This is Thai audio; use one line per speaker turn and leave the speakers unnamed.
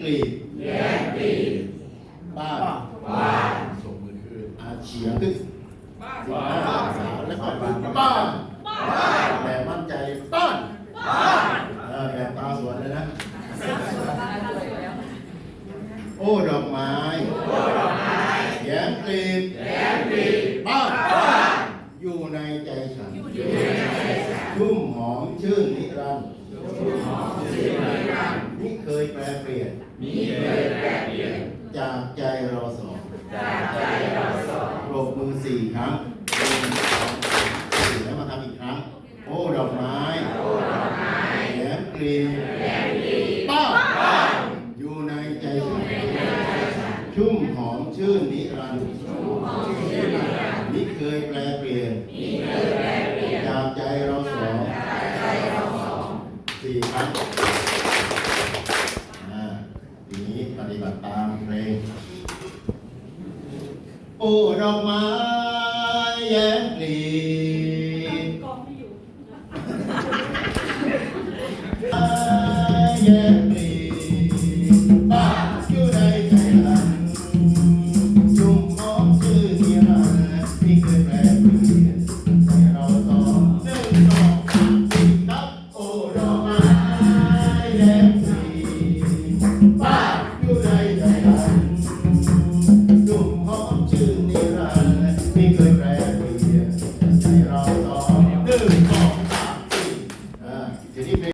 กลีบ
แย้มกลีบ
บ้าน
บ้าน
ส่งมือคืน
อาเฉียงขึ้นสิบห้าสาวแล้วก็บ้านแบบมั่นใจบ้านเออแบบตาสวนเลยนะโอ้ดอกไม้แย้มกลีบ
แย้มกลีบ
บ้านอยู่ในใจฉันชุ่มหอมชื่นนิรันดร์
หอมชื่นนิรันดร์
นี่เคยแปลเปลี่ยน
มีเคยแปรเปลี่ยน
จากใจเราสอง
จากใจเราสอง
ปรบมือสี่ครั้งหนึ่งสองสามสี่แล้วมาทำอีกครั้ง โอ้ดอกไม้
โอ้ดอกไม้
แย้มกลีบ
แย้มกลีบ
บ้านอยู่ในใจฉันชุ่มหอมชื่นนิรันดร์นี่เคยแปลเปลี่ยน
มีเคยแปรเปลี่ยน
จากใจเราสอง
ปฏิบัติตามเพลงปูดอกไม้แย้
มปลีแย้มลีบ้า
นอยู่
ในใจหันจุ่มมองชื่อที่รนี่เคยแปลเปลี่ยนให้เราต่อหนึ่งสองสามสี่นับโอ้ดไม้แย้มลี